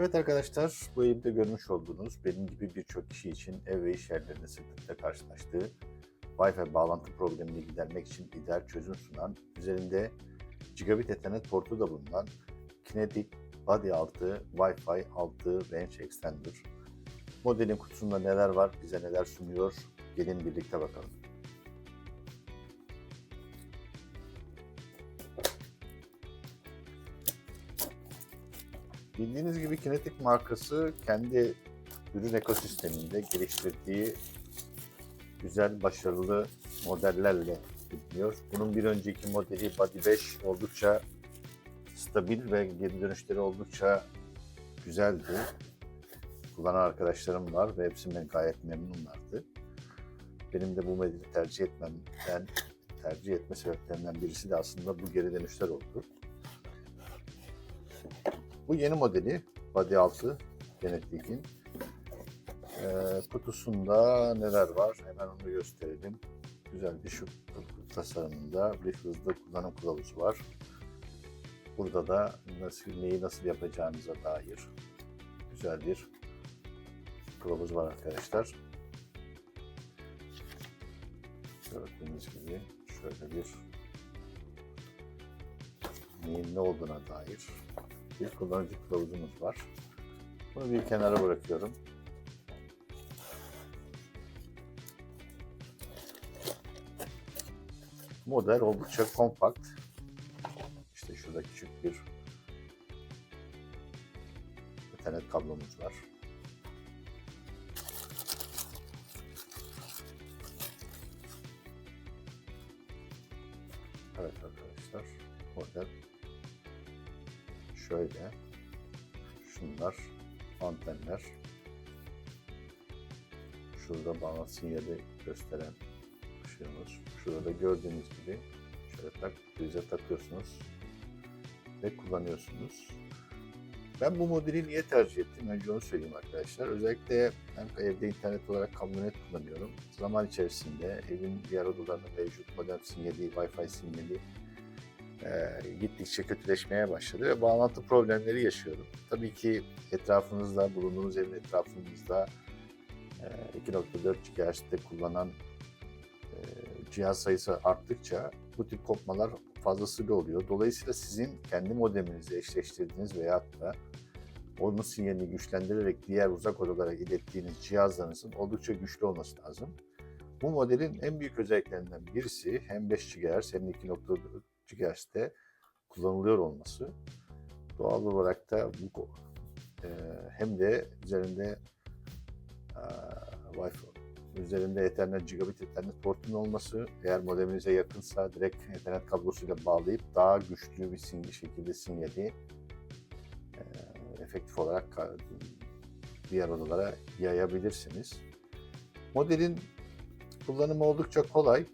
Evet arkadaşlar, bu elimde görmüş olduğunuz benim gibi birçok kişi için ev ve iş yerlerinde sıklıkla karşılaştığı Wi-Fi bağlantı problemini gidermek için ideal çözüm sunan, üzerinde gigabit ethernet portu da bulunan Kinetic Body 6 Wi-Fi 6 Range Extender. Modelin kutusunda neler var, bize neler sunuyor, gelin birlikte bakalım. Bildiğiniz gibi Kinetic markası kendi ürün ekosisteminde geliştirdiği güzel, başarılı modellerle biliniyor. Bunun bir önceki modeli Body 5 oldukça stabil ve geri dönüşleri oldukça güzeldi. Kullanan arkadaşlarım var ve hepsinden gayet memnunlardı. Benim de bu modeli tercih etmemden, tercih etme sebeplerinden birisi de aslında bu geri dönüşler oldu. Bu yeni modeli Body 6 Genetik'in ee, kutusunda neler var hemen onu gösterelim. Güzel bir şu tasarımında bir hızlı kullanım kılavuzu var. Burada da nasıl neyi nasıl yapacağınıza dair güzel bir kılavuz var arkadaşlar. Gördüğünüz gibi şöyle bir neyin ne olduğuna dair bir kullanıcı kılavuzumuz var. Bunu bir kenara bırakıyorum. Model oldukça kompakt. İşte şurada küçük bir Ethernet kablomuz var. Evet arkadaşlar model şöyle şunlar antenler şurada bağlantı sinyali gösteren ışığımız şurada da gördüğünüz gibi şöyle tak prize takıyorsunuz ve kullanıyorsunuz. Ben bu modeli niye tercih ettim? Önce onu söyleyeyim arkadaşlar. Özellikle ben evde internet olarak kablonet kullanıyorum. Zaman içerisinde evin diğer odalarında mevcut modem sinyali, Wi-Fi sinyali e, gittikçe kötüleşmeye başladı ve bağlantı problemleri yaşıyorum. Tabii ki etrafınızda, bulunduğunuz evin etrafınızda e, 2.4 GHz'de kullanan e, cihaz sayısı arttıkça bu tip kopmalar fazlasıyla oluyor. Dolayısıyla sizin kendi modeminizi eşleştirdiğiniz veyahut da onun sinyalini güçlendirerek diğer uzak odalara ilettiğiniz cihazlarınızın oldukça güçlü olması lazım. Bu modelin en büyük özelliklerinden birisi hem 5 GHz hem 2.4 GHz'de kullanılıyor olması. Doğal olarak da bu e, hem de üzerinde e, Wi-Fi üzerinde Ethernet, Gigabit Ethernet portunun olması, eğer modeminize yakınsa direkt Ethernet kablosuyla bağlayıp daha güçlü bir sinyal şekilde sinyali e, efektif olarak diğer odalara yayabilirsiniz. Modelin kullanımı oldukça kolay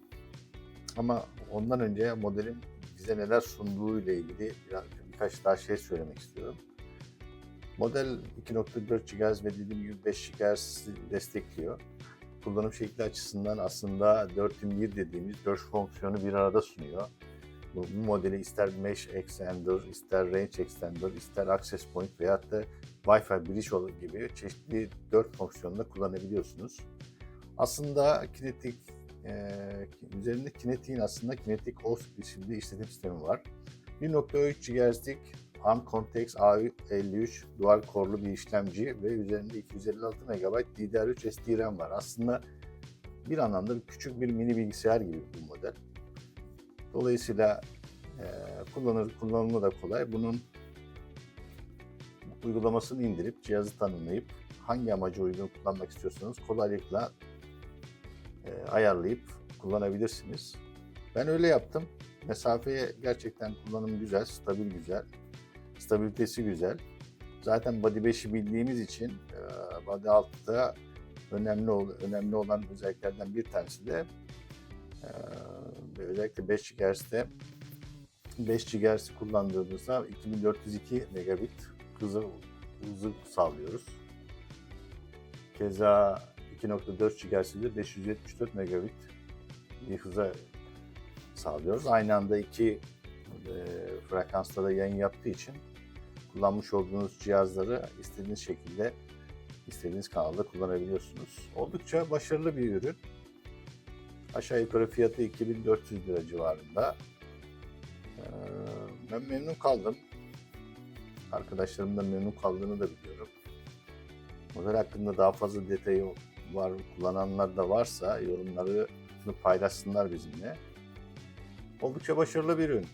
ama ondan önce modelin bize neler sunduğu ile ilgili biraz, birkaç daha şey söylemek istiyorum. Model 2.4 GHz ve dediğim gibi 5 GHz destekliyor kullanım şekli açısından aslında 4001 dediğimiz 4 fonksiyonu bir arada sunuyor. Bu, bu modeli ister Mesh Extender, ister Range Extender, ister Access Point veyahut da Wi-Fi Bridge gibi çeşitli 4 fonksiyonda kullanabiliyorsunuz. Aslında Kinetic e, üzerinde Kinetic'in aslında Kinetic OS isimli işletim sistemi var. 1.3 GHz'lik ARM Cortex A53 dual core'lu bir işlemci ve üzerinde 256 MB DDR3 SDRAM var. Aslında bir anlamda küçük bir mini bilgisayar gibi bu model. Dolayısıyla e, kullanır, kullanımı da kolay. Bunun uygulamasını indirip cihazı tanımlayıp hangi amaca uygun kullanmak istiyorsanız kolaylıkla e, ayarlayıp kullanabilirsiniz. Ben öyle yaptım. Mesafeye gerçekten kullanım güzel, stabil güzel. Stabilitesi güzel. Zaten Body 5'i bildiğimiz için e, Body 6'da önemli önemli olan özelliklerden bir tanesi de e, özellikle 5 GHz'de 5 GHz kullandığımızda 2402 megabit hızı, hızı sağlıyoruz. Keza 2.4 GHz'de 574 megabit bir hıza sağlıyoruz. Aynı anda iki e, frekansta da yayın yaptığı için kullanmış olduğunuz cihazları istediğiniz şekilde istediğiniz kanalda kullanabiliyorsunuz. Oldukça başarılı bir ürün. Aşağı yukarı fiyatı 2400 lira civarında. Ee, Ben memnun kaldım. Arkadaşlarım da memnun kaldığını da biliyorum. Model hakkında daha fazla detayı var, kullananlar da varsa yorumlarını paylaşsınlar bizimle. Oldukça başarılı bir ürün.